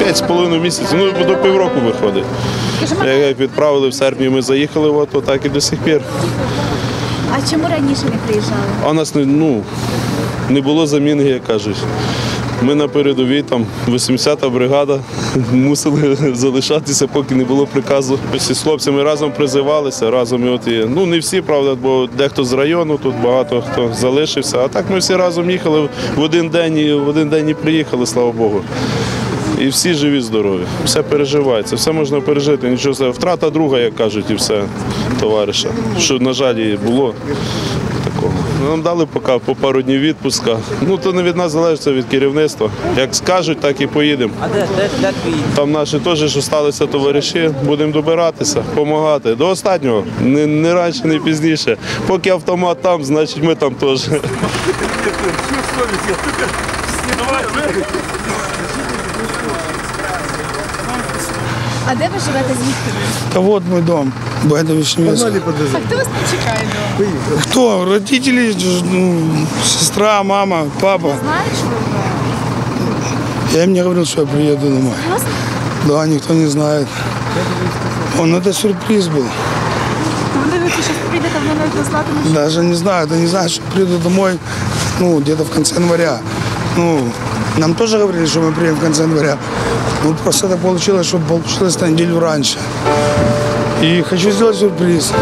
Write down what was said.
5,5 місяців, ну до півроку виходить. Як відправили в серпні, ми заїхали, от, от так і до сих пір. А чому раніше не приїжджали? А у нас не, ну, не було заміни, як кажуть. Ми на передовій, там 80-та бригада, мусили залишатися, поки не було приказу. Всі з хлопцями разом призивалися, разом і от і, ну не всі, правда, бо дехто з району, тут багато хто залишився. А так ми всі разом їхали в один день і в один день і приїхали, слава Богу. І всі живі, здорові. Все переживається, все можна пережити. Нічого з- втрата друга, як кажуть, і все товариша. Що, на жаль, було такого. Ну, Нам дали поки по пару днів відпуска. Ну то не від нас залежить, це від керівництва. Як скажуть, так і поїдемо. А де, де, де твій? Там наші теж що сталися товариші, будемо добиратися, допомагати. До останнього, не, не раніше, не пізніше. Поки автомат там, значить ми там теж. А де ви живете звідки? ви? Да вот мой дом, Байдовичневец. А хто вас не чекає дома? Кто? Родители, ну, сестра, мама, папа. Знаєш, що ви вдома? Я им не говорил, что я приеду домой. Просто Да, никто не знает. Он это сюрприз был. вони ви зараз прийдете, вони навіть не знатимуть. Даже не знаю, это не знаю, что приеду домой, ну, где-то в конце января. Ну, нам тоже говорили, что мы приедем в конце января. Ну, просто это получилось, что получилось на неделю раньше. И хочу сделать сюрприз.